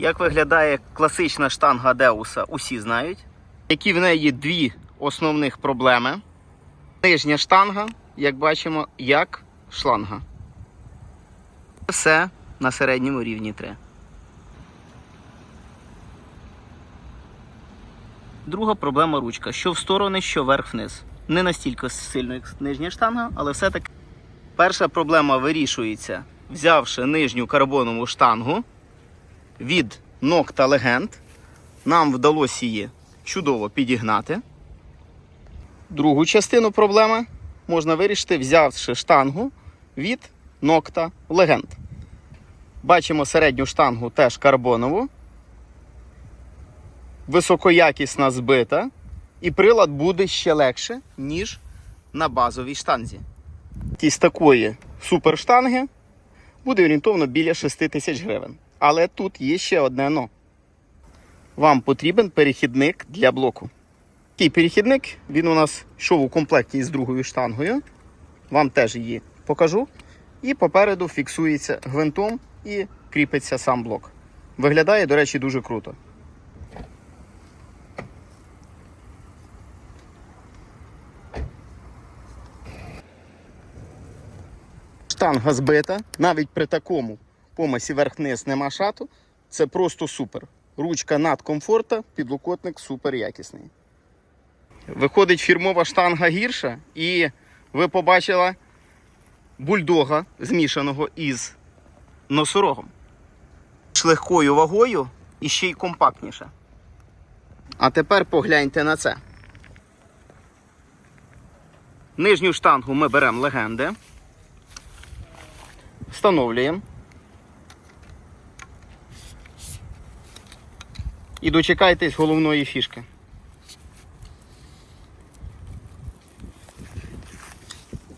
Як виглядає класична штанга Деуса, усі знають. Які в неї дві основних проблеми. Нижня штанга, як бачимо, як шланга. Все на середньому рівні 3. Друга проблема ручка. Що в сторони, що вверх-вниз. Не настільки сильно, як нижня штанга, але все-таки перша проблема вирішується, взявши нижню карбонову штангу від Nocta Legend. Нам вдалося її чудово підігнати. Другу частину проблеми можна вирішити, взявши штангу від Nocta Legend. Бачимо середню штангу теж карбонову. Високоякісна збита. І прилад буде ще легше, ніж на базовій штанзі. Із такої суперштанги буде орієнтовно біля 6 тисяч гривень. Але тут є ще одне но. Вам потрібен перехідник для блоку. Такий перехідник, він у нас йшов у комплекті із другою штангою. Вам теж її покажу. І попереду фіксується гвинтом і кріпиться сам блок. Виглядає, до речі, дуже круто. Штанга збита, навіть при такому помасі верх-вниз нема шату. Це просто супер. Ручка надкомфорта, підлокотник супер якісний. Виходить фірмова штанга гірша, і ви побачили бульдога, змішаного із носорогом. З легкою вагою і ще й компактніше. А тепер погляньте на це. Нижню штангу ми беремо легенди. Встановлюємо. І дочекайтесь головної фішки.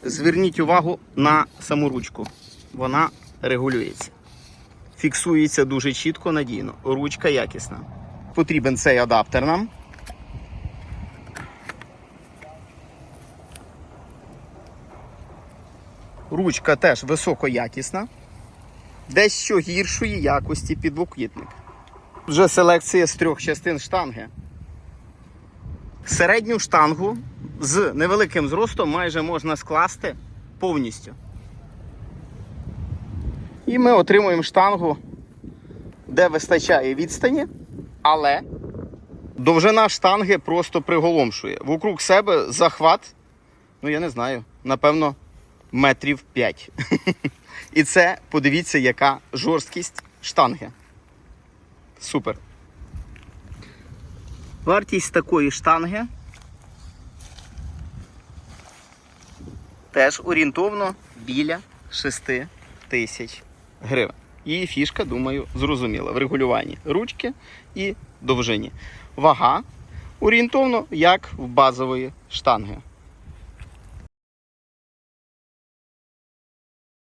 Зверніть увагу на саму ручку. Вона регулюється. Фіксується дуже чітко, надійно. Ручка якісна. Потрібен цей адаптер нам. Ручка теж високоякісна. Дещо гіршої якості підлокітник. Вже селекція з трьох частин штанги. Середню штангу з невеликим зростом майже можна скласти повністю. І ми отримуємо штангу, де вистачає відстані, але довжина штанги просто приголомшує. Вокруг себе захват, ну я не знаю, напевно, метрів 5. І це, подивіться, яка жорсткість штанги. Супер. Вартість такої штанги теж орієнтовно біля 6 тисяч гривень. Її фішка, думаю, зрозуміла в регулюванні ручки і довжині. Вага орієнтовно як в базової штанги.